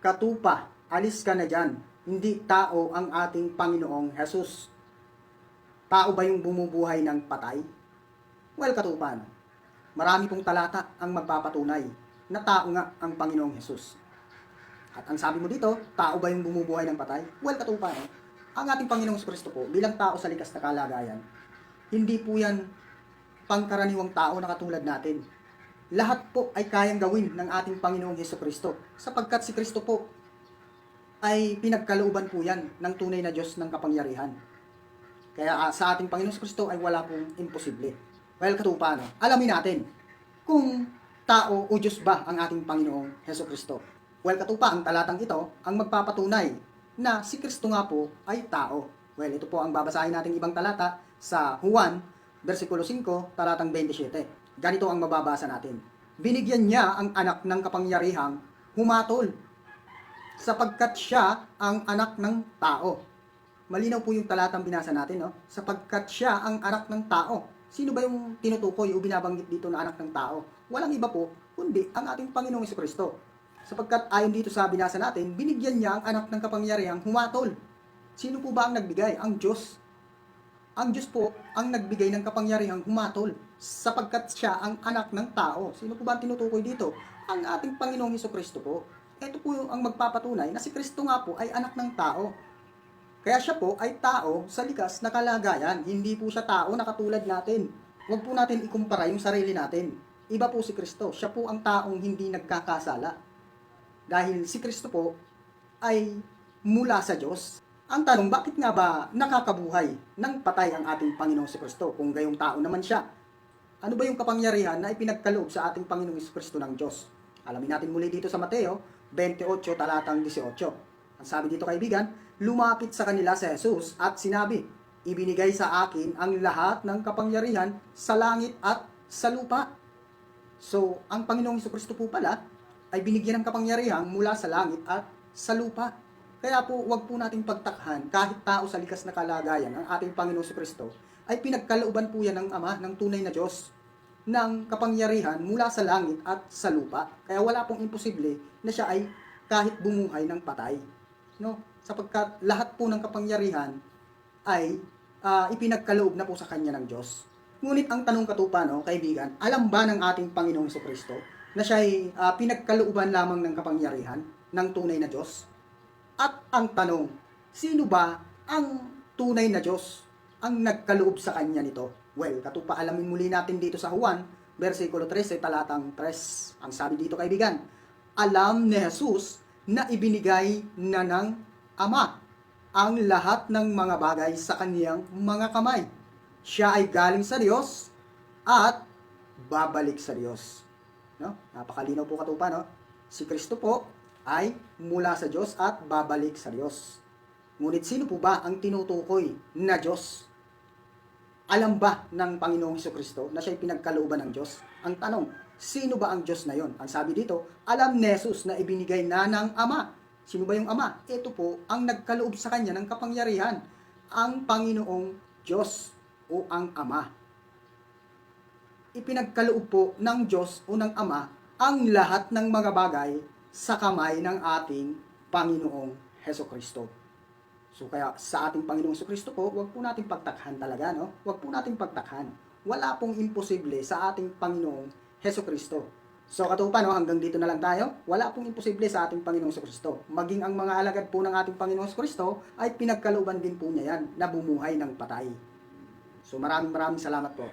Katupa, alis ka na dyan. Hindi tao ang ating Panginoong Jesus. Tao ba yung bumubuhay ng patay? Well, katupa, no? marami pong talata ang magpapatunay na tao nga ang Panginoong Jesus. At ang sabi mo dito, tao ba yung bumubuhay ng patay? Well, katupa, ang ating Panginoong Kristo po, bilang tao sa likas na kalagayan, hindi po yan pangkaraniwang tao na katulad natin. Lahat po ay kayang gawin ng ating Panginoong Heso Kristo. Sapagkat si Kristo po ay pinagkalooban po yan ng tunay na Diyos ng kapangyarihan. Kaya ah, sa ating Panginoong Kristo ay wala pong imposible. Well, katupa, no? alamin natin kung tao o Diyos ba ang ating Panginoong Heso Kristo. Well, katupa, ang talatang ito ang magpapatunay na si Kristo nga po ay tao. Well, ito po ang babasahin nating ibang talata sa Juan, versikulo 5, talatang 27. Ganito ang mababasa natin. Binigyan niya ang anak ng kapangyarihang humatol sapagkat siya ang anak ng tao. Malinaw po yung talatang binasa natin, no? Sapagkat siya ang anak ng tao. Sino ba yung tinutukoy o binabanggit dito na anak ng tao? Walang iba po, kundi ang ating Panginoong Kristo. Sapagkat ayon dito sa binasa natin, binigyan niya ang anak ng kapangyarihang humatol. Sino po ba ang nagbigay? Ang Diyos. Ang Diyos po ang nagbigay ng kapangyarihang humatol sapagkat siya ang anak ng tao. Sino po ba ang tinutukoy dito? Ang ating Panginoong Heso Kristo po. Ito po ang magpapatunay na si Kristo nga po ay anak ng tao. Kaya siya po ay tao sa likas na kalagayan. Hindi po siya tao na katulad natin. Huwag po natin ikumpara yung sarili natin. Iba po si Kristo. Siya po ang taong hindi nagkakasala. Dahil si Kristo po ay mula sa Diyos. Ang tanong, bakit nga ba nakakabuhay ng patay ang ating Panginoong si Kristo kung gayong tao naman siya? Ano ba yung kapangyarihan na ipinagkaloob sa ating Panginoong Kristo ng Diyos? Alamin natin muli dito sa Mateo 28 talatang 18. Ang sabi dito kaibigan, lumapit sa kanila si Jesus at sinabi, Ibinigay sa akin ang lahat ng kapangyarihan sa langit at sa lupa. So, ang Panginoong Kristo po pala ay binigyan ng kapangyarihan mula sa langit at sa lupa. Kaya po, wag po nating pagtakhan kahit tao sa likas na kalagayan ang ating Panginoong Hesus Kristo ay pinagkalooban po yan ng Ama, ng tunay na Diyos, ng kapangyarihan mula sa langit at sa lupa. Kaya wala pong imposible na siya ay kahit bumuhay ng patay. No? Sapagkat lahat po ng kapangyarihan ay ah, ipinagkaloob na po sa kanya ng Diyos. Ngunit ang tanong katupa, no, kaibigan, alam ba ng ating Panginoong Kristo na siya ay ah, pinagkalooban lamang ng kapangyarihan ng tunay na Diyos? At ang tanong, sino ba ang tunay na Diyos ang nagkaloob sa kanya nito? Well, katupa alamin muli natin dito sa Juan, versikulo 13, talatang 3. Ang sabi dito kaibigan, alam ni Jesus na ibinigay na ng Ama ang lahat ng mga bagay sa kaniyang mga kamay. Siya ay galing sa Diyos at babalik sa Diyos. No? Napakalinaw po katupa, no? Si Kristo po ay mula sa Diyos at babalik sa Diyos. Ngunit sino po ba ang tinutukoy na Diyos? Alam ba ng Panginoong Heso Kristo na siya'y pinagkalooban ng Diyos? Ang tanong, sino ba ang Diyos na yon? Ang sabi dito, alam ni na ibinigay na ng Ama. Sino ba yung Ama? Ito po ang nagkaloob sa kanya ng kapangyarihan, ang Panginoong Diyos o ang Ama. Ipinagkaloob po ng Diyos o ng Ama ang lahat ng mga bagay sa kamay ng ating Panginoong Heso Kristo. So kaya sa ating Panginoong Heso Kristo po, wag po nating pagtakhan talaga, no? Wag po nating pagtakhan. Wala pong imposible sa ating Panginoong Heso Kristo. So katupa, no, hanggang dito na lang tayo. Wala pong imposible sa ating Panginoong Kristo. Maging ang mga alagad po ng ating Panginoong Kristo ay pinagkalooban din po niya yan na bumuhay ng patay. So maraming maraming salamat po.